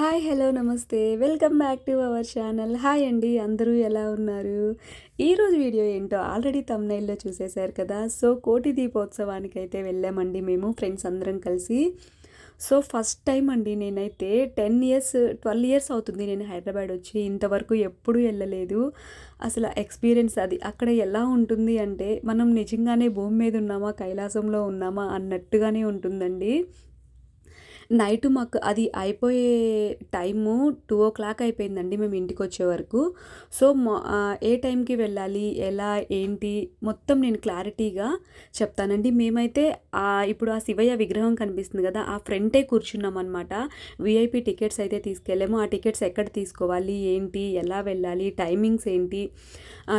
Hi hello నమస్తే. Welcome back to our channel. Hi అండి అందరూ ఎలా ఉన్నారు? ఈరోజు వీడియో ఏంటో ఆల్రెడీ తమ్నైల్లో చూసేశారు కదా. సో కోటి దీపోత్సవానికి అయితే వెళ్ళామండి మేము ఫ్రెండ్స్ అందరం కలిసి. సో ఫస్ట్ టైం అండి నేనైతే టెన్ ఇయర్స్ ట్వెల్వ్ ఇయర్స్ అవుతుంది నేను హైదరాబాద్ వచ్చి. ఇంతవరకు ఎప్పుడూ వెళ్ళలేదు. అసలు ఎక్స్పీరియన్స్ అది అక్కడ ఎలా ఉంటుంది అంటే మనం నిజంగానే భూమి మీద ఉన్నామా కైలాసంలో ఉన్నామా అన్నట్టుగానే ఉంటుందండి. నైట్ మాకు అది అయిపోయే టైము టూ ఓ క్లాక్ అయిపోయిందండి మేము ఇంటికి వచ్చే వరకు. సో ఏ టైంకి వెళ్ళాలి ఎలా ఏంటి మొత్తం నేను క్లారిటీగా చెప్తానండి. మేమైతే ఇప్పుడు ఆ శివయ్య విగ్రహం కనిపిస్తుంది కదా ఆ ఫ్రంటే కూర్చున్నాం అనమాట విఐపి టికెట్స్ అయితే తీసుకెళ్ళాము. ఆ టికెట్స్ ఎక్కడ తీసుకోవాలి ఏంటి ఎలా వెళ్ళాలి టైమింగ్స్ ఏంటి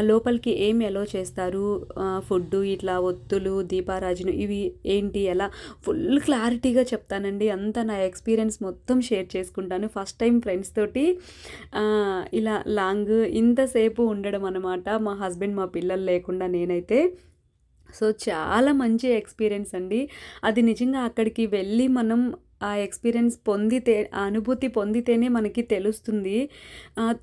లోపలికి ఏం ఎలో చేస్తారు ఫుడ్ ఇట్లా ఒత్తులు దీపారాజును ఇవి ఏంటి ఎలా ఫుల్ క్లారిటీగా చెప్తానండి. అంత నా ఎక్స్పీరియన్స్ మొత్తం షేర్ చేసుకుంటాను. ఫస్ట్ టైం ఫ్రెండ్స్ తోటి ఇలా లాంగ్ ఇంతసేపు ఉండడం అనమాట మా హస్బెండ్ మా పిల్లలు లేకుండా నేనైతే. సో చాలా మంచి ఎక్స్పీరియన్స్ అండి. అది నిజంగా అక్కడికి వెళ్ళి మనం ఆ ఎక్స్పీరియన్స్ పొందితే ఆ అనుభూతి పొందితేనే మనకి తెలుస్తుంది.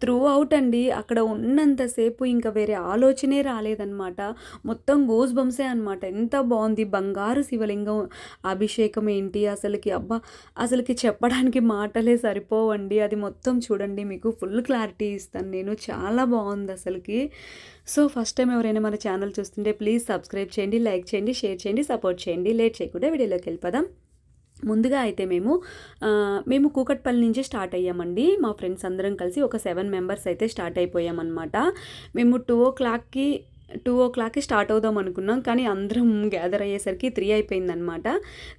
త్రూ అవుట్ అండి అక్కడ ఉన్నంతసేపు ఇంకా వేరే ఆలోచనే రాలేదన్నమాట. మొత్తం గోజ్ బంసే అనమాట ఎంత బాగుంది బంగారు శివలింగం అభిషేకం ఏంటి? అసలుకి అబ్బా అసలుకి చెప్పడానికి మాటలే సరిపోవండి. అది మొత్తం చూడండి మీకు ఫుల్ క్లారిటీ ఇస్తాను నేను. చాలా బాగుంది అసలుకి. సో ఫస్ట్ టైం ఎవరైనా మన ఛానల్ చూస్తుంటే ప్లీజ్ సబ్స్క్రైబ్ చేయండి లైక్ చేయండి షేర్ చేయండి సపోర్ట్ చేయండి. లేట్ చేయకుండా వీడియోలోకి వెళ్ళిపోదాం. ముందుగా అయితే మేము మేము కూకట్పల్లి నుంచి స్టార్ట్ అయ్యామండి. మా ఫ్రెండ్స్ అందరం కలిసి ఒక సెవెన్ మెంబర్స్ అయితే స్టార్ట్ అయిపోయామన్నమాట. మేము టూ ఓ క్లాక్కి టూ ఓ క్లాక్కి స్టార్ట్ అవుదాం అనుకున్నాం. కానీ అందరం గ్యాదర్ అయ్యేసరికి త్రీ అయిపోయిందనమాట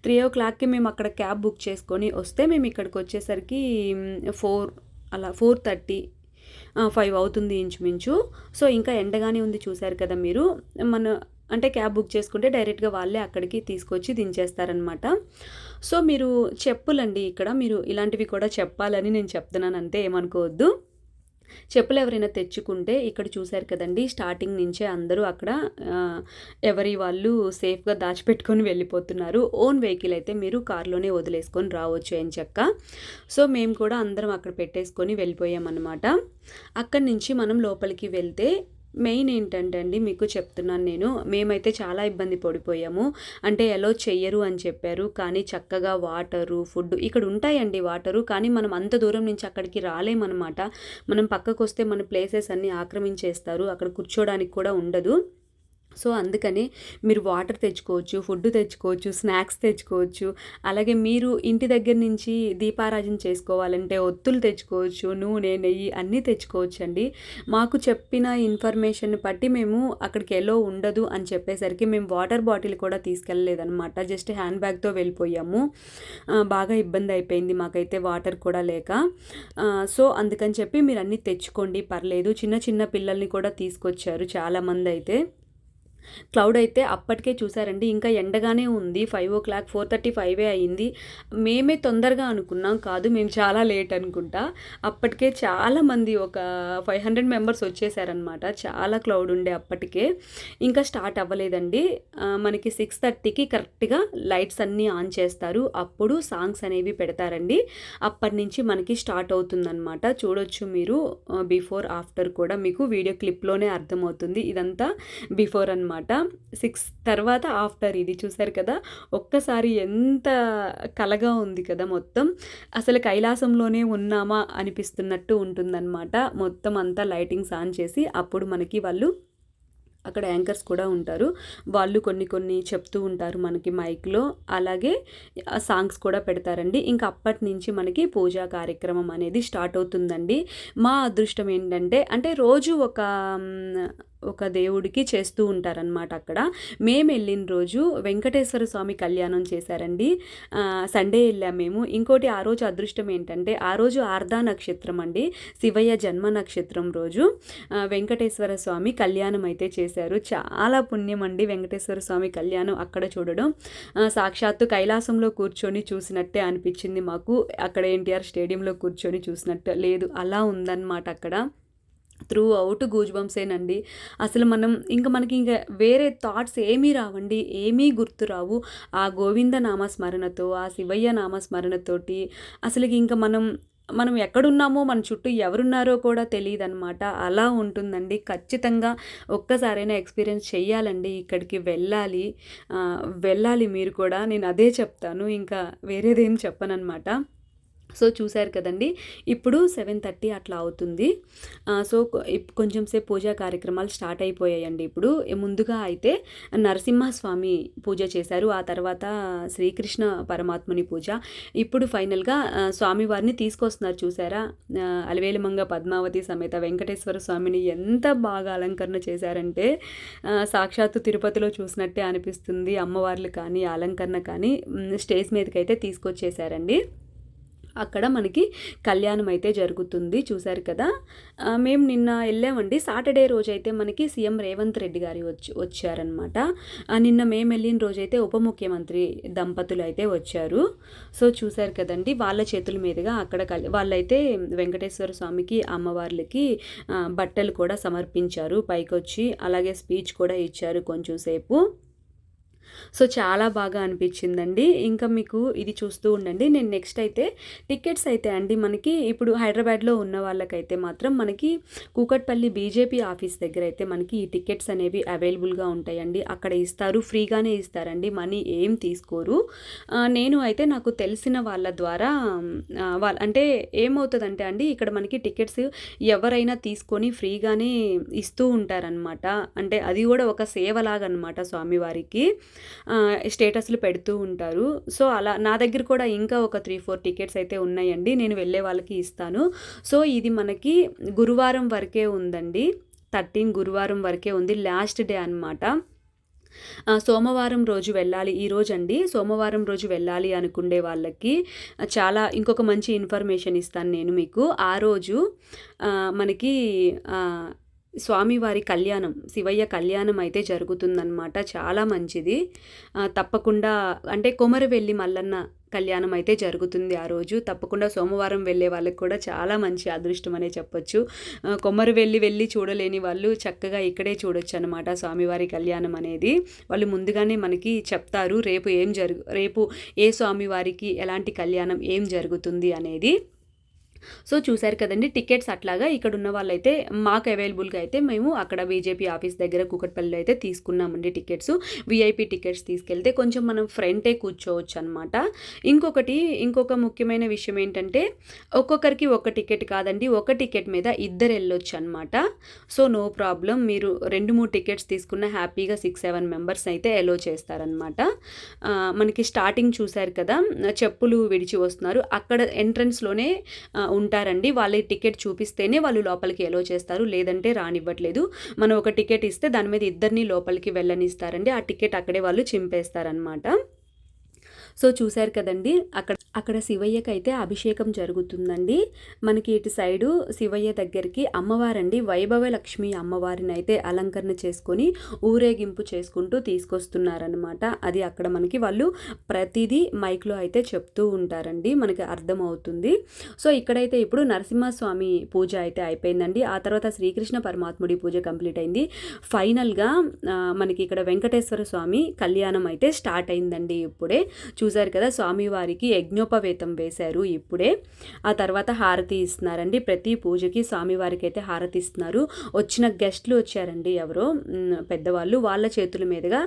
త్రీ ఓ క్లాక్కి మేము అక్కడ క్యాబ్ బుక్ చేసుకొని వస్తే మేము ఇక్కడికి వచ్చేసరికి ఫోర్ అలా ఫోర్ థర్టీ ఫైవ్ అవుతుంది ఇంచుమించు. సో ఇంకా ఎండగానే ఉంది చూశారు కదా మీరు. మన అంటే క్యాబ్ బుక్ చేసుకుంటే డైరెక్ట్గా వాళ్ళే అక్కడికి తీసుకొచ్చి దించేస్తారనమాట సో మీరు చెప్పులండి ఇక్కడ. మీరు ఇలాంటివి కూడా చెప్పాలని నేను చెప్తున్నాను అంతే ఏమనుకోవద్దు. చెప్పులు ఎవరైనా తెచ్చుకుంటే ఇక్కడ చూశారు కదండి స్టార్టింగ్ నుంచే అందరూ అక్కడ ఎవరి వాళ్ళు సేఫ్గా దాచిపెట్టుకొని వెళ్ళిపోతున్నారు. ఓన్ వెహికల్ అయితే మీరు కార్లోనే వదిలేసుకొని రావచ్చు అని చెక్క. సో మేము కూడా అందరం అక్కడ పెట్టేసుకొని వెళ్ళిపోయామన్నమాట. అక్కడి నుంచి మనం లోపలికి వెళ్తే మెయిన్ ఏంటంటే అండి మీకు చెప్తున్నాను నేను. మేమైతే చాలా ఇబ్బంది పడిపోయాము. అంటే ఎలో చెయ్యరు అని చెప్పారు. కానీ చక్కగా వాటరు ఫుడ్ ఇక్కడ ఉంటాయండి వాటరు. కానీ మనం అంత దూరం నుంచి అక్కడికి రాలేమన్నమాట. మనం పక్కకు వస్తే మన ప్లేసెస్ అన్నీ ఆక్రమించేస్తారు. అక్కడ కూర్చోడానికి కూడా ఉండదు. సో అందుకని మీరు వాటర్ తెచ్చుకోవచ్చు ఫుడ్ తెచ్చుకోవచ్చు స్నాక్స్ తెచ్చుకోవచ్చు. అలాగే మీరు ఇంటి దగ్గర నుంచి దీపారాజన చేసుకోవాలంటే ఒత్తులు తెచ్చుకోవచ్చు నూనె నెయ్యి అన్నీ తెచ్చుకోవచ్చు అండి మాకు చెప్పిన ఇన్ఫర్మేషన్ బట్టి మేము అక్కడికి ఎలో ఉండదు అని చెప్పేసరికి మేము వాటర్ బాటిల్ కూడా తీసుకెళ్ళలేదన్నమాట. జస్ట్ హ్యాండ్ బ్యాగ్తో వెళ్ళిపోయాము. బాగా ఇబ్బంది అయిపోయింది మాకైతే వాటర్ కూడా లేక. సో అందుకని చెప్పి మీరు అన్నీ తెచ్చుకోండి పర్లేదు. చిన్న చిన్న పిల్లల్ని కూడా తీసుకొచ్చారు చాలామంది అయితే. క్లౌడ్ అయితే అప్పటికే చూసారండి ఇంకా ఎండగానే ఉంది. Five o'clock four thirty ఫైవే అయింది. మేమే తొందరగా అనుకున్నాం. కాదు మేము చాలా లేట్ అనుకుంటా. అప్పటికే చాలామంది ఒక ఫైవ్ హండ్రెడ్ మెంబర్స్ వచ్చేసారనమాట చాలా క్లౌడ్ ఉండే అప్పటికే. ఇంకా స్టార్ట్ అవ్వలేదండి. మనకి సిక్స్ థర్టీకి కరెక్ట్గా లైట్స్ అన్నీ ఆన్ చేస్తారు. అప్పుడు సాంగ్స్ అనేవి పెడతారండి. అప్పటి నుంచి మనకి స్టార్ట్ అవుతుందన్నమాట. చూడొచ్చు మీరు బిఫోర్ ఆఫ్టర్ కూడా. మీకు వీడియో క్లిప్లోనే అర్థమవుతుంది. ఇదంతా బిఫోర్ అనమాట అనమాట సిక్స్ తర్వాత ఆఫ్టర్ ఇది చూసారు కదా? ఒక్కసారి ఎంత కలగా ఉంది కదా మొత్తం. అసలు కైలాసంలోనే ఉన్నామా అనిపిస్తున్నట్టు ఉంటుందన్నమాట. మొత్తం అంతా లైటింగ్స్ ఆన్ చేసి అప్పుడు మనకి వాళ్ళు అక్కడ యాంకర్స్ కూడా ఉంటారు. వాళ్ళు కొన్ని కొన్ని చెప్తూ ఉంటారు మనకి మైక్లో. అలాగే సాంగ్స్ కూడా పెడతారండి. ఇంకా అప్పటి నుంచి మనకి పూజా కార్యక్రమం అనేది స్టార్ట్ అవుతుందండి. మా అదృష్టం ఏంటంటే అంటే రోజు ఒక ఒక దేవుడికి చేస్తూ ఉంటారనమాట అక్కడ. మేము వెళ్ళిన రోజు వెంకటేశ్వర స్వామి కళ్యాణం చేశారండి. సండే వెళ్ళాం మేము. ఇంకోటి ఆ రోజు అదృష్టం ఏంటంటే ఆ రోజు ఆర్ధా నక్షత్రం అండి. శివయ్య జన్మ నక్షత్రం రోజు. వెంకటేశ్వర స్వామి కళ్యాణం అయితే చేశారు. చాలా పుణ్యం అండి వెంకటేశ్వర స్వామి కళ్యాణం అక్కడ చూడడం. సాక్షాత్తు కైలాసంలో కూర్చొని చూసినట్టే అనిపించింది మాకు. అక్కడ ఎన్టీఆర్ స్టేడియంలో కూర్చొని చూసినట్టు లేదు. అలా ఉందన్నమాట అక్కడ. త్రూ అవుట్ గూజ్ బంప్సేనండి అసలు మనం ఇంకా మనకి ఇంకా వేరే థాట్స్ ఏమీ రావండి ఏమీ గుర్తు రావు. ఆ గోవింద నామస్మరణతో ఆ శివయ్య నామస్మరణతోటి అసలు ఇంకా మనం మనం ఎక్కడున్నామో మన చుట్టూ ఎవరున్నారో కూడా తెలియదు అనమాట అలా ఉంటుందండి. ఖచ్చితంగా ఒక్కసారైనా ఎక్స్పీరియన్స్ చెయ్యాలండి. ఇక్కడికి వెళ్ళాలి. వెళ్ళాలి మీరు కూడా. నేను అదే చెప్తాను. ఇంకా వేరేదేం చెప్పనమాట సో చూశారు కదండి. ఇప్పుడు సెవెన్ థర్టీ అట్లా అవుతుంది. సో ఇప్- కొంచెం సేపు పూజా కార్యక్రమాలు స్టార్ట్ అయిపోయాయండి ఇప్పుడు. ముందుగా అయితే నరసింహస్వామి పూజ చేశారు. ఆ తర్వాత శ్రీకృష్ణ పరమాత్ముని పూజ. ఇప్పుడు ఫైనల్గా స్వామివారిని తీసుకొస్తున్నారు చూసారా అలవేలిమంగ పద్మావతి సమేత వెంకటేశ్వర స్వామిని ఎంత బాగా అలంకరణ చేశారంటే సాక్షాత్తు తిరుపతిలో చూసినట్టే అనిపిస్తుంది. అమ్మవార్లు కానీ అలంకరణ కానీ స్టేజ్ మీదకి అయితే తీసుకొచ్చేసారండి అక్కడ మనకి కళ్యాణం అయితే జరుగుతుంది చూశారు కదా. మేము నిన్న వెళ్ళామండి. సాటర్డే రోజు అయితే మనకి సీఎం రేవంత్ రెడ్డి గారి వచ్చి వచ్చారనమాట నిన్న మేము వెళ్ళిన రోజైతే ఉప ముఖ్యమంత్రి దంపతులు అయితే వచ్చారు. సో చూశారు కదండి వాళ్ళ చేతుల మీదుగా అక్కడ కల్ వాళ్ళైతే వెంకటేశ్వర స్వామికి అమ్మవార్లకి బట్టలు కూడా సమర్పించారు. పైకొచ్చి అలాగే స్పీచ్ కూడా ఇచ్చారు కొంచెం సేపు. సో చాలా బాగా అనిపించిందండి. ఇంకా మీకు ఇది చూస్తూ ఉండండి. నేను నెక్స్ట్ అయితే టికెట్స్ అయితే అండి మనకి ఇప్పుడు హైదరాబాద్లో ఉన్న వాళ్ళకైతే మాత్రం మనకి కూకట్పల్లి బీజేపీ ఆఫీస్ దగ్గర అయితే మనకి ఈ టికెట్స్ అనేవి అవైలబుల్గా ఉంటాయండి. అక్కడ ఇస్తారు ఫ్రీగానే ఇస్తారండి. మనీ ఏం తీసుకోరు. నేను అయితే నాకు తెలిసిన వాళ్ళ ద్వారా వాళ్ళ అంటే ఏమవుతుందంటే అండి ఇక్కడ మనకి టికెట్స్ ఎవరైనా తీసుకొని ఫ్రీగానే ఇస్తూ ఉంటారనమాట అంటే అది కూడా ఒక సేవలాగా అనమాట స్వామివారికి. స్టేటస్లు పెడుతూ ఉంటారు. సో అలా నా దగ్గర కూడా ఇంకా ఒక త్రీ ఫోర్ టికెట్స్ అయితే ఉన్నాయండి. నేను వెళ్ళే వాళ్ళకి ఇస్తాను. సో ఇది మనకి గురువారం వరకే ఉందండి. థర్టీన్ గురువారం వరకే ఉంది. లాస్ట్ డే అనమాట సోమవారం రోజు వెళ్ళాలి. ఈ రోజు అండి సోమవారం రోజు వెళ్ళాలి అనుకునే వాళ్ళకి చాలా ఇంకొక మంచి ఇన్ఫర్మేషన్ ఇస్తాను నేను మీకు. ఆ రోజు మనకి స్వామివారి కళ్యాణం శివయ్య కళ్యాణం అయితే జరుగుతుందన్నమాట. చాలా మంచిది. తప్పకుండా అంటే కొమరవెల్లి మల్లన్న కళ్యాణం అయితే జరుగుతుంది ఆ రోజు. తప్పకుండా సోమవారం వెళ్ళే వాళ్ళకి కూడా చాలా మంచి అదృష్టం అనే చెప్పొచ్చు. కొమ్మరు వెళ్ళి వెళ్ళి చూడలేని వాళ్ళు చక్కగా ఇక్కడే చూడొచ్చు అనమాట స్వామివారి కళ్యాణం అనేది. వాళ్ళు ముందుగానే మనకి చెప్తారు రేపు ఏం జరుగు రేపు ఏ స్వామివారికి ఎలాంటి కళ్యాణం ఏం జరుగుతుంది అనేది. సో చూశారు కదండి టికెట్స్ అట్లాగా ఇక్కడ ఉన్న వాళ్ళైతే మాకు అవైలబుల్గా అయితే మేము అక్కడ బీజేపీ ఆఫీస్ దగ్గర కూకట్పల్లిలో అయితే తీసుకున్నామండి టికెట్స్. విఐపి టికెట్స్ తీసుకెళ్తే కొంచెం మనం ఫ్రంటే కూర్చోవచ్చు అనమాట ఇంకొకటి ఇంకొక ముఖ్యమైన విషయం ఏంటంటే ఒక్కొక్కరికి ఒక టికెట్ కాదండి ఒక టికెట్ మీద ఇద్దరు వెళ్ళొచ్చు అనమాట సో నో ప్రాబ్లం మీరు రెండు మూడు టికెట్స్ తీసుకున్న హ్యాపీగా సిక్స్ సెవెన్ మెంబర్స్ అయితే ఎలో చేస్తారనమాట మనకి స్టార్టింగ్ చూశారు కదా చెప్పులు విడిచి వస్తున్నారు. అక్కడ ఎంట్రన్స్లోనే ఉంటారండి. వాళ్ళ టికెట్ చూపిస్తేనే వాళ్ళు లోపలికి ఎలో చేస్తారు. లేదంటే రానివ్వట్లేదు. మనం ఒక టికెట్ ఇస్తే దాని మీద ఇద్దరిని లోపలికి వెళ్ళనిస్తారండి. ఆ టికెట్ అక్కడే వాళ్ళు చింపేస్తారనమాట సో చూశారు కదండి అక్కడ అక్కడ శివయ్యకి అయితే అభిషేకం జరుగుతుందండి. మనకి ఇటు సైడు శివయ్య దగ్గరికి అమ్మవారండి వైభవ లక్ష్మి అమ్మవారిని అయితే అలంకరణ చేసుకొని ఊరేగింపు చేసుకుంటూ తీసుకొస్తున్నారనమాట అది అక్కడ మనకి వాళ్ళు ప్రతిదీ మైక్లో అయితే చెప్తూ ఉంటారండి మనకి అర్థమవుతుంది. సో ఇక్కడైతే ఇప్పుడు నరసింహస్వామి పూజ అయితే అయిపోయిందండి. ఆ తర్వాత శ్రీకృష్ణ పరమాత్ముడి పూజ కంప్లీట్ అయింది. ఫైనల్గా మనకి ఇక్కడ వెంకటేశ్వర స్వామి కళ్యాణం అయితే స్టార్ట్ అయిందండి ఇప్పుడే. చూ చూశారు కదా స్వామివారికి యజ్ఞోపవేతం వేశారు ఇప్పుడే. ఆ తర్వాత హారతి ఇస్తున్నారండి. ప్రతి పూజకి స్వామివారికి అయితే హారతి ఇస్తున్నారు. వచ్చిన గెస్ట్లు వచ్చారండి ఎవరో పెద్దవాళ్ళు. వాళ్ళ చేతుల మీదుగా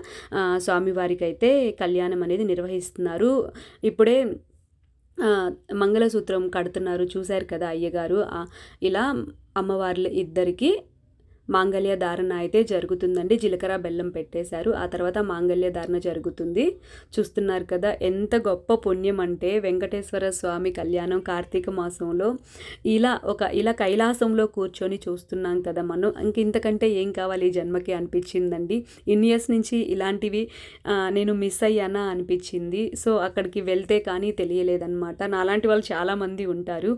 స్వామివారికి అయితే కళ్యాణం అనేది నిర్వహిస్తున్నారు. ఇప్పుడే మంగళసూత్రం కడుతున్నారు. చూశారు కదా అయ్యగారు. ఇలా అమ్మవార్లు ఇద్దరికి మాంగళ్య ధారణ అయితే జరుగుతుందండి. జీలకర్ర బెల్లం పెట్టేశారు. ఆ తర్వాత మాంగళ్య ధారణ జరుగుతుంది. చూస్తున్నారు కదా ఎంత గొప్ప పుణ్యం అంటే వెంకటేశ్వర స్వామి కళ్యాణం కార్తీక మాసంలో. ఇలా ఒక ఇలా కైలాసంలో కూర్చొని చూస్తున్నాం కదా మనం. ఇంక ఇంతకంటే ఏం కావాలి ఈ జన్మకి అనిపించిందండి. ఇన్ని ఇయర్స్ నుంచి ఇలాంటివి నేను మిస్ అయ్యానా అనిపించింది. సో అక్కడికి వెళ్తే కానీ తెలియలేదన్నమాట. నాలాంటి వాళ్ళు చాలామంది ఉంటారు.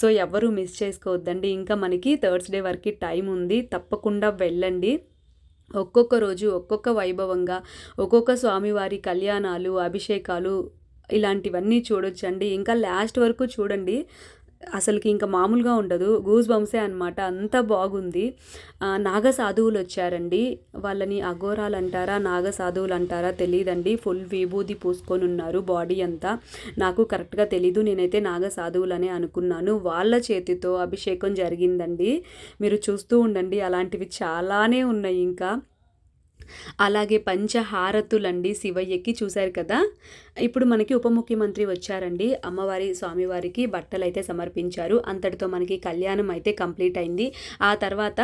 సో ఎవరు మిస్ చేసుకోవద్దండి. ఇంకా మనకి థర్స్డే వరకు టైం ఉంది. తప్పకుండా వెళ్ళండి. ఒక్కొక్క రోజు ఒక్కొక్క వైభవంగా ఒక్కొక్క స్వామివారి కళ్యాణాలు అభిషేకాలు ఇలాంటివన్నీ చూడొచ్చండి. ఇంకా లాస్ట్ వరకు చూడండి. అసలుకి ఇంకా మామూలుగా ఉండదు. గూస్ బంసే అనమాట అంత బాగుంది. నాగ సాధువులు వచ్చారండి. వాళ్ళని అఘోరాలు అంటారా నాగ సాధువులు అంటారా తెలియదండి ఫుల్ విభూది పూసుకొని ఉన్నారు బాడీ అంతా. నాకు కరెక్ట్గా తెలీదు. నేనైతే నాగ సాధువులనే అనుకున్నాను. వాళ్ళ చేతితో అభిషేకం జరిగిందండి. మీరు చూస్తూ ఉండండి. అలాంటివి చాలానే ఉన్నాయి ఇంకా. అలాగే పంచహారతులండి శివయ్యకి చూశారు కదా? ఇప్పుడు మనకి ఉప ముఖ్యమంత్రి వచ్చారండి. అమ్మవారి స్వామివారికి బట్టలు అయితే సమర్పించారు. అంతటితో మనకి కళ్యాణం అయితే కంప్లీట్ అయింది. ఆ తర్వాత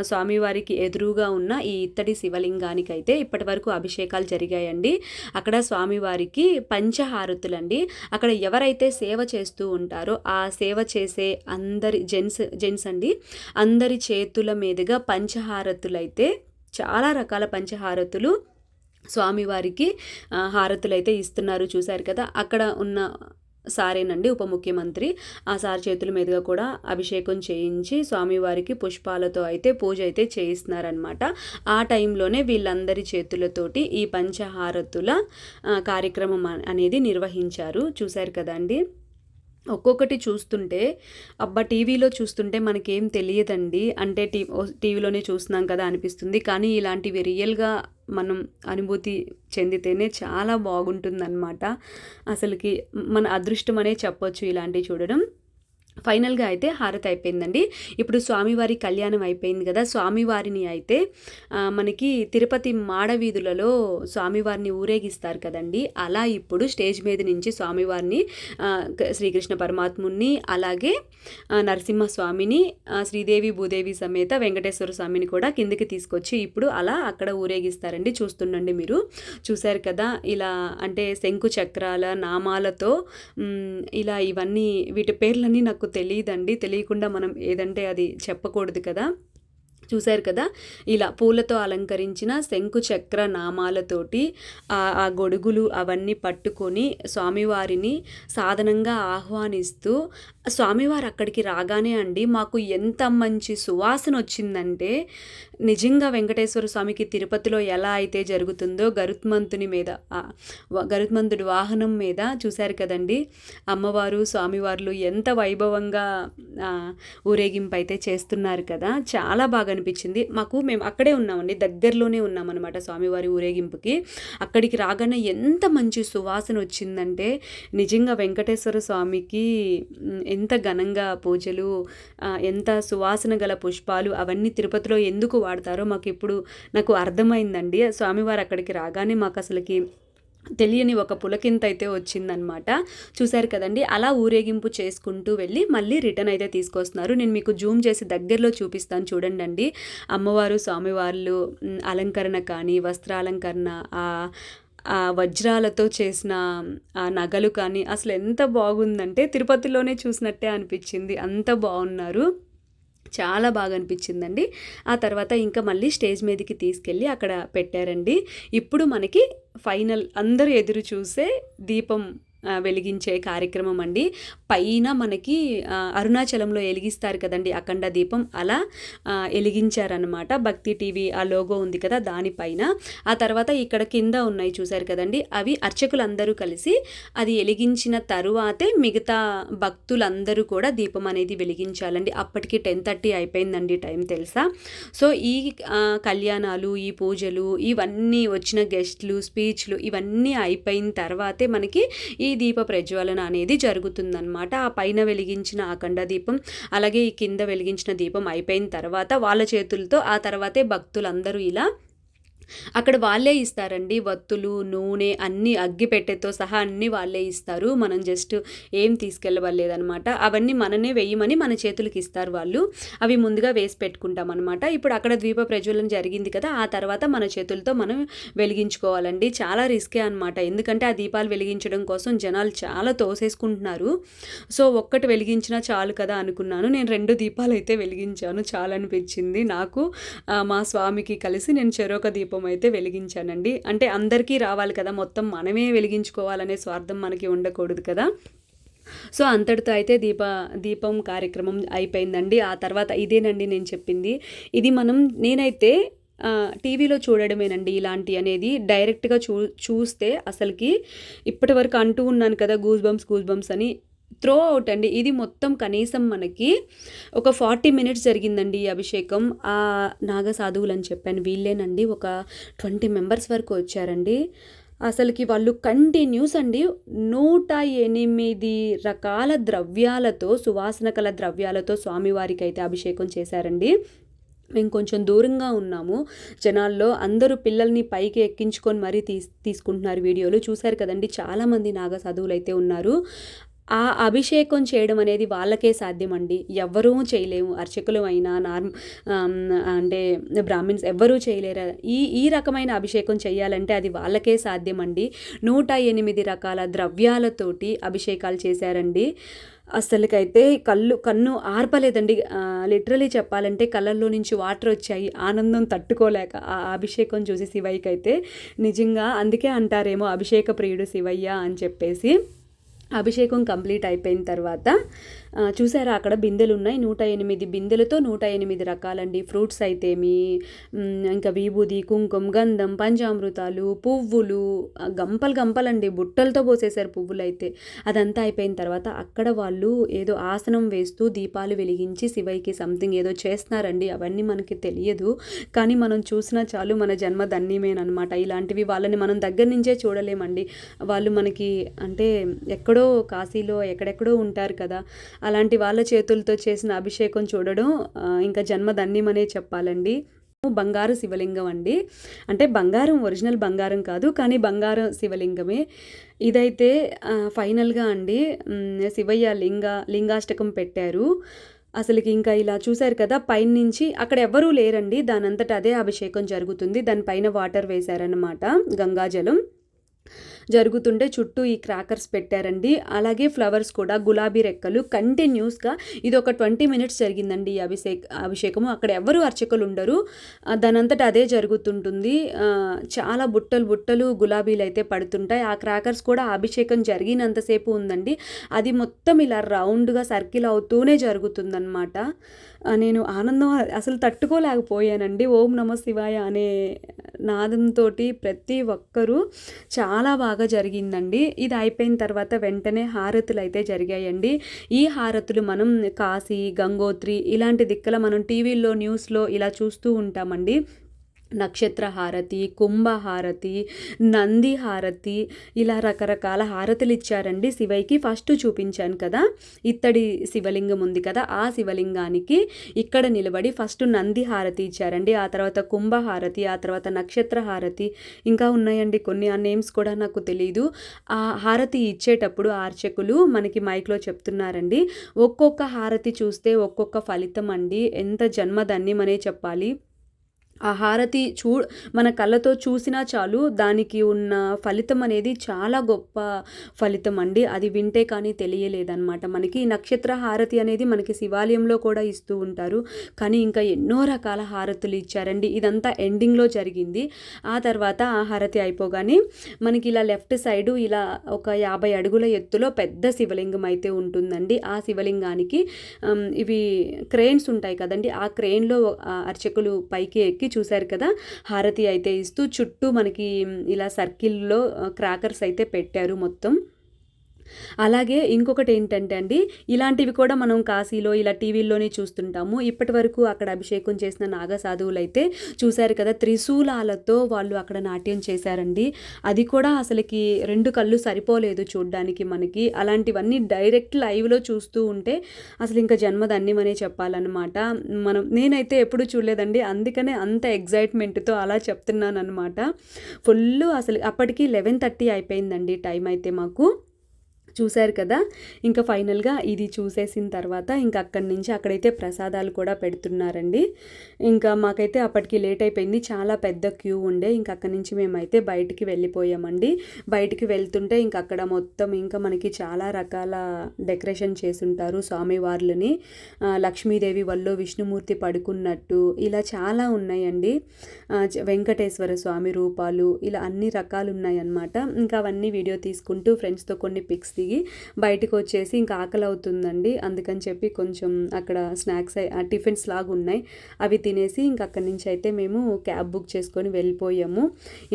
స్వామివారికి ఎదురుగా ఉన్న ఈ ఇత్తడి శివలింగానికి అయితే ఇప్పటి వరకు అభిషేకాలు జరిగాయండి. అక్కడ స్వామివారికి పంచహారతులండి. అక్కడ ఎవరైతే సేవ చేస్తూ ఉంటారో ఆ సేవ చేసే అందరి జెంట్స్ జెంట్స్ అండి అందరి చేతుల మీదుగా పంచహారతులైతే చాలా రకాల పంచహారతులు స్వామివారికి హారతులు అయితే ఇస్తున్నారు. చూశారు కదా అక్కడ ఉన్న సారేనండి ఉప ముఖ్యమంత్రి. ఆ సార్ చేతుల మీదుగా కూడా అభిషేకం చేయించి స్వామివారికి పుష్పాలతో అయితే పూజ అయితే చేయిస్తున్నారనమాట ఆ టైంలోనే వీళ్ళందరి చేతులతోటి ఈ పంచహారతుల కార్యక్రమం అనేది నిర్వహించారు. చూశారు కదండి ఒక్కొక్కటి చూస్తుంటే అబ్బా టీవీలో చూస్తుంటే మనకేం తెలియదండి. అంటే టీ టీవీలోనే చూస్తున్నాం కదా అనిపిస్తుంది. కానీ ఇలాంటివి రియల్గా మనం అనుభూతి చెందితేనే చాలా బాగుంటుందన్నమాట. అసలుకి మన అదృష్టం అనే చెప్పొచ్చు ఇలాంటివి చూడడం. ఫైనల్గా అయితే హారతి అయిపోయిందండి. ఇప్పుడు స్వామివారి కళ్యాణం అయిపోయింది కదా స్వామివారిని అయితే మనకి తిరుపతి మాడవీధులలో స్వామివారిని ఊరేగిస్తారు కదండి. అలా ఇప్పుడు స్టేజ్ మీద నుంచి స్వామివారిని శ్రీకృష్ణ పరమాత్ముని అలాగే నరసింహ నరసింహస్వామిని శ్రీదేవి భూదేవి సమేత వెంకటేశ్వర స్వామిని కూడా కిందికి తీసుకొచ్చి ఇప్పుడు అలా అక్కడ ఊరేగిస్తారండి చూస్తుండండి మీరు. చూశారు కదా ఇలా అంటే శంకు చక్రాల నామాలతో ఇలా ఇవన్నీ వీటి పేర్లన్నీ నాకు తెలియదండి. తెలియకుండా మనం ఏదంటే అది చెప్పకూడదు కదా. చూశారు కదా? ఇలా పూలతో అలంకరించిన శంకు చక్ర నామాలతోటి ఆ గొడుగులు అవన్నీ పట్టుకొని స్వామివారిని సాధనంగా ఆహ్వానిస్తూ స్వామివారు అక్కడికి రాగానే అండి మాకు ఎంత మంచి సువాసన వచ్చిందంటే నిజంగా వెంకటేశ్వర స్వామికి తిరుపతిలో ఎలా అయితే జరుగుతుందో గరుత్మంతుని మీద గరుత్మంతుడి వాహనం మీద చూశారు కదండి. అమ్మవారు స్వామివార్లు ఎంత వైభవంగా ఊరేగింపు అయితే చేస్తున్నారు కదా? చాలా బాగా అనిపించింది. మాకు మేము అక్కడే ఉన్నామండి. దగ్గరలోనే ఉన్నామన్నమాట స్వామివారి ఊరేగింపుకి. అక్కడికి రాగానే ఎంత మంచి సువాసన వచ్చిందంటే నిజంగా వెంకటేశ్వర స్వామికి ఎంత ఘనంగా పూజలు ఎంత సువాసన గల పుష్పాలు అవన్నీ తిరుపతిలో ఎందుకు వాడతారో మాకు ఇప్పుడు నాకు అర్థమైందండి. స్వామివారు అక్కడికి రాగానే మాకు అసలుకి తెలియని ఒక పులకింత అయితే వచ్చిందనమాట చూశారు కదండి అలా ఊరేగింపు చేసుకుంటూ వెళ్ళి మళ్ళీ రిటర్న్ అయితే తీసుకొస్తున్నారు. నేను మీకు జూమ్ చేసి దగ్గరలో చూపిస్తాను చూడండి అండి అమ్మవారు స్వామివార్లు అలంకరణ కానీ వస్త్రాలంకరణ ఆ ఆ వజ్రాలతో చేసిన ఆ నగలు కానీ అసలు ఎంత బాగుందంటే తిరుపతిలోనే చూసినట్టే అనిపించింది. అంత బాగున్నారు. చాలా బాగా అనిపించిందండి. ఆ తర్వాత ఇంకా మళ్ళీ స్టేజ్ మీదకి తీసుకెళ్ళి అక్కడ పెట్టారండి. ఇప్పుడు మనకి ఫైనల్ అందరూ ఎదురు చూసే దీపం వెలిగించే కార్యక్రమం అండి. పైన మనకి అరుణాచలంలో వెలిగిస్తారు కదండి అఖండ దీపం. అలా వెలిగించారనమాట భక్తి టీవీ ఆ లోగో ఉంది కదా దానిపైన ఆ తర్వాత ఇక్కడ కింద ఉన్నాయి చూశారు కదండి అవి అర్చకులందరూ కలిసి అది వెలిగించిన తరువాతే మిగతా భక్తులందరూ కూడా దీపం అనేది వెలిగించాలండి. అప్పటికి టెన్ థర్టీ అయిపోయిందండి టైం తెలుసా? సో ఈ కళ్యాణాలు ఈ పూజలు ఇవన్నీ వచ్చిన గెస్ట్లు స్పీచ్లు ఇవన్నీ అయిపోయిన తర్వాతే మనకి ఈ దీప ప్రజ్వలన అనేది జరుగుతుందన్నమాట. ఆ పైన వెలిగించిన అఖండ దీపం అలాగే ఈ కింద వెలిగించిన దీపం అయిపోయిన తర్వాత వాళ్ళ చేతులతో ఆ తర్వాతే భక్తులందరూ ఇలా అక్కడ వాళ్ళే ఇస్తారండి. వత్తులు నూనె అన్నీ అగ్గి పెట్టెతో సహా అన్నీ వాళ్ళే ఇస్తారు. మనం జస్ట్ ఏం తీసుకెళ్ళవలేదనమాట అవన్నీ మననే వేయమని మన చేతులకి ఇస్తారు వాళ్ళు. అవి ముందుగా వేసి పెట్టుకుంటాం అనమాట ఇప్పుడు అక్కడ ద్వీప ప్రజ్వలన జరిగింది కదా ఆ తర్వాత మన చేతులతో మనం వెలిగించుకోవాలండి. చాలా రిస్కే అనమాట ఎందుకంటే ఆ దీపాలు వెలిగించడం కోసం జనాలు చాలా తోసేసుకుంటున్నారు. సో ఒక్కటి వెలిగించినా చాలు కదా అనుకున్నాను. నేను రెండు దీపాలు అయితే వెలిగించాను. చాలా అనిపించింది నాకు మా స్వామికి కలిసి నేను చెరొక దీపం అయితే వెలిగించానండి. అంటే అందరికీ రావాలి కదా మొత్తం మనమే వెలిగించుకోవాలనే స్వార్థం మనకి ఉండకూడదు కదా. సో అంతటితో అయితే దీప దీపం కార్యక్రమం అయిపోయిందండి. ఆ తర్వాత ఇదేనండి నేను చెప్పింది. ఇది మనం నేనైతే టీవీలో చూడడమేనండి ఇలాంటి అనేది. డైరెక్ట్గా చూ చూస్తే అసలుకి ఇప్పటి వరకు అంటూ ఉన్నాను కదా గూస్ బంప్స్ గూస్ బంప్స్ అని. త్రో అవుట్ అండి. ఇది మొత్తం కనీసం మనకి ఒక ఫార్టీ మినిట్స్ జరిగిందండి ఈ అభిషేకం. ఆ నాగ సాధువులు అని చెప్పాను. వీళ్ళేనండి ఒక ట్వంటీ మెంబర్స్ వరకు వచ్చారండి. అసలుకి వాళ్ళు కంటిన్యూస్ అండి. నూట ఎనిమిది రకాల ద్రవ్యాలతో సువాసన కల ద్రవ్యాలతో స్వామివారికి అయితే అభిషేకం చేశారండి. మేము కొంచెం దూరంగా ఉన్నాము. జనాల్లో అందరూ పిల్లల్ని పైకి ఎక్కించుకొని మరీ తీస్ తీసుకుంటున్నారు వీడియోలు. చూశారు కదండి చాలామంది నాగ సాధువులు అయితే ఉన్నారు. ఆ అభిషేకం చేయడం అనేది వాళ్ళకే సాధ్యమండి. ఎవ్వరూ చేయలేము. అర్చకులు అయినా నార్మ్ అంటే బ్రాహ్మిన్స్ ఎవ్వరూ చేయలేరు. ఈ ఈ రకమైన అభిషేకం చేయాలంటే అది వాళ్ళకే సాధ్యమండి. నూట ఎనిమిది రకాల ద్రవ్యాలతోటి అభిషేకాలు చేశారండి. అసలుకైతే కళ్ళు కన్ను ఆర్పలేదండి. లిటరలీ చెప్పాలంటే కళ్ళల్లో నుంచి వాటర్ వచ్చాయి. ఆనందం తట్టుకోలేక ఆ అభిషేకం చూసి శివయ్యకైతే నిజంగా అందుకే అంటారేమో అభిషేక ప్రియుడు శివయ్య అని చెప్పేసి. అభిషేకం కంప్లీట్ అయిపోయిన తర్వాత చూసారా అక్కడ బిందెలు ఉన్నాయి నూట ఎనిమిది బిందెలతో నూట ఎనిమిది రకాలండి. ఫ్రూట్స్ అయితేమి ఇంకా విభూది కుంకుమ గంధం పంచామృతాలు పువ్వులు గంపలు గంపలండి. బుట్టలతో పోసేశారు పువ్వులు అయితే అదంతా అయిపోయిన తర్వాత అక్కడ వాళ్ళు ఏదో ఆసనం వేస్తూ దీపాలు వెలిగించి శివయ్యకి సంథింగ్ ఏదో చేస్తున్నారండి. అవన్నీ మనకి తెలియదు. కానీ మనం చూసినా చాలు మన జన్మ ధన్యమేనమాట ఇలాంటివి వాళ్ళని మనం దగ్గర నుంచే చూడలేమండి. వాళ్ళు మనకి అంటే ఎక్కడో కాశీలో ఎక్కడెక్కడో ఉంటారు కదా. అలాంటి వాళ్ళ చేతులతో చేసిన అభిషేకం చూడడం ఇంకా జన్మధన్యమనే చెప్పాలండి. బంగారు శివలింగం అండి. అంటే బంగారం ఒరిజినల్ బంగారం కాదు కానీ బంగారం శివలింగమే. ఇదైతే ఫైనల్గా అండి శివయ్య లింగ లింగాష్టకం పెట్టారు. అసలుకి ఇంకా ఇలా చూశారు కదా పైనుంచి అక్కడ ఎవ్వరూ లేరండి. దానంతట అదే అభిషేకం జరుగుతుంది. దానిపైన వాటర్ వేశారనమాట గంగాజలం. జరుగుతుంటే చుట్టూ ఈ క్రాకర్స్ పెట్టారండి. అలాగే ఫ్లవర్స్ కూడా గులాబీ రెక్కలు. కంటిన్యూస్గా ఇది ఒక ట్వంటీ మినిట్స్ జరిగిందండి ఈ అభిషేక్ అభిషేకము. అక్కడ ఎవరు అర్చకులు ఉండరు. దానంతట అదే జరుగుతుంటుంది. చాలా బుట్టలు బుట్టలు గులాబీలు అయితే పడుతుంటాయి. ఆ క్రాకర్స్ కూడా అభిషేకం జరిగినంతసేపు ఉందండి. అది మొత్తం ఇలా రౌండ్గా సర్కిల్ అవుతూనే జరుగుతుందన్నమాట. నేను ఆనందం అసలు తట్టుకోలేకపోయానండి. ఓం నమ శివాయ అనే నాదంతో ప్రతి ఒక్కరూ చాలా బాగా జరిగిందండి. ఇది అయిపోయిన తర్వాత వెంటనే హారతులు అయితే జరిగాయండి. ఈ హారతులు మనం కాశీ గంగోత్రి ఇలాంటి దిక్కల మనం టీవీల్లో న్యూస్లో ఇలా చూస్తూ ఉంటామండి. నక్షత్ర హారతి కుంభహారతి నంది హారతి ఇలా రకరకాల హారతులు ఇచ్చారండి. శివయ్యకి ఫస్ట్ చూపించాను కదా ఇత్తడి శివలింగం ఉంది కదా ఆ శివలింగానికి ఇక్కడ నిలబడి ఫస్ట్ నంది హారతి ఇచ్చారండి. ఆ తర్వాత కుంభహారతి ఆ తర్వాత నక్షత్ర హారతి ఇంకా ఉన్నాయండి కొన్ని. ఆ నేమ్స్ కూడా నాకు తెలియదు ఆ హారతి ఇచ్చేటప్పుడు ఆర్చకులు మనకి మైక్లో చెప్తున్నారండి ఒక్కొక్క హారతి చూస్తే ఒక్కొక్క ఫలితం అండి. ఎంత జన్మధన్యమనే చెప్పాలి. ఆ హారతి చూ మన కళ్ళతో చూసినా చాలు దానికి ఉన్న ఫలితం అనేది చాలా గొప్ప ఫలితం అండి. అది వింటే కానీ తెలియలేదన్నమాట. మనకి నక్షత్ర హారతి అనేది మనకి శివాలయంలో కూడా ఇస్తూ ఉంటారు. కానీ ఇంకా ఎన్నో రకాల హారతులు ఇచ్చారండి. ఇదంతా ఎండింగ్లో జరిగింది. ఆ తర్వాత ఆ హారతి అయిపోగానే మనకి ఇలా లెఫ్ట్ సైడు ఇలా ఒక యాభై అడుగుల ఎత్తులో పెద్ద శివలింగం అయితే ఉంటుందండి. ఆ శివలింగానికి ఇవి క్రెయిన్స్ ఉంటాయి కదండి. ఆ క్రెయిన్లో అర్చకులు పైకి ఎక్కి చూశారు కదా? హారతి అయితే ఇస్తూ చుట్టూ మనకి ఇలా సర్కిల్లో క్రాకర్స్ అయితే పెట్టారు మొత్తం. అలాగే ఇంకొకటి ఏంటంటే అండి ఇలాంటివి కూడా మనం కాశీలో ఇలా టీవీల్లోనే చూస్తుంటాము. ఇప్పటి వరకు అక్కడ అభిషేకం చేసిన నాగ సాధువులు అయితే చూశారు కదా త్రిశూలాలతో వాళ్ళు అక్కడ నాట్యం చేశారండి. అది కూడా అసలుకి రెండు కళ్ళు సరిపోలేదు చూడ్డానికి మనకి. అలాంటివన్నీ డైరెక్ట్ లైవ్లో చూస్తూ ఉంటే అసలు ఇంకా జన్మదన్యమనే చెప్పాలన్నమాట. మనం నేనైతే ఎప్పుడు చూడలేదండి. అందుకనే అంత ఎగ్జైట్మెంట్తో అలా చెప్తున్నాను అనమాట ఫుల్ అసలు అప్పటికి లెవెన్ థర్టీ అయిపోయిందండి టైం అయితే మాకు. చూశారు కదా? ఇంకా ఫైనల్గా ఇది చూసేసిన తర్వాత ఇంకా అక్కడి నుంచి అక్కడైతే ప్రసాదాలు కూడా పెడుతున్నారండి. ఇంకా మాకైతే అప్పటికి లేట్ అయిపోయింది. చాలా పెద్ద క్యూ ఉండే. ఇంకా అక్కడి నుంచి మేమైతే బయటికి వెళ్ళిపోయామండి. బయటికి వెళ్తుంటే ఇంకా అక్కడ మొత్తం ఇంకా మనకి చాలా రకాల డెకరేషన్ చేసుంటారు స్వామివార్లని లక్ష్మీదేవి వల్ల విష్ణుమూర్తి పడుకున్నట్టు ఇలా చాలా ఉన్నాయండి. వెంకటేశ్వర స్వామి రూపాలు ఇలా అన్ని రకాలు ఉన్నాయన్నమాట. ఇంకా అవన్నీ వీడియో తీసుకుంటూ ఫ్రెండ్స్తో కొన్ని పిక్స్ దిగి బయటకు వచ్చేసి ఇంకా ఆకలి అవుతుందండి అందుకని చెప్పి కొంచెం అక్కడ స్నాక్స్ టిఫిన్స్ లాగా ఉన్నాయి అవి తినేసి ఇంక అక్కడి నుంచి అయితే మేము క్యాబ్ బుక్ చేసుకొని వెళ్ళిపోయాము.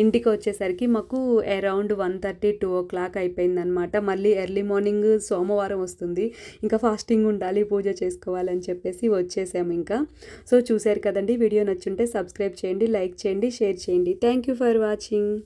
ఇంటికి వచ్చేసరికి మాకు around one thirty two o'clock అయిపోయిందనమాట. మళ్ళీ ఎర్లీ మార్నింగ్ సోమవారం వస్తుంది. ఇంకా ఫాస్టింగ్ ఉండాలి పూజ చేసుకోవాలని చెప్పేసి వచ్చేసాము ఇంకా. సో చూశారు కదండి వీడియో నచ్చుంటే సబ్స్క్రైబ్ చేయండి లైక్ చేయండి షేర్ చేయండి. Thank you for watching.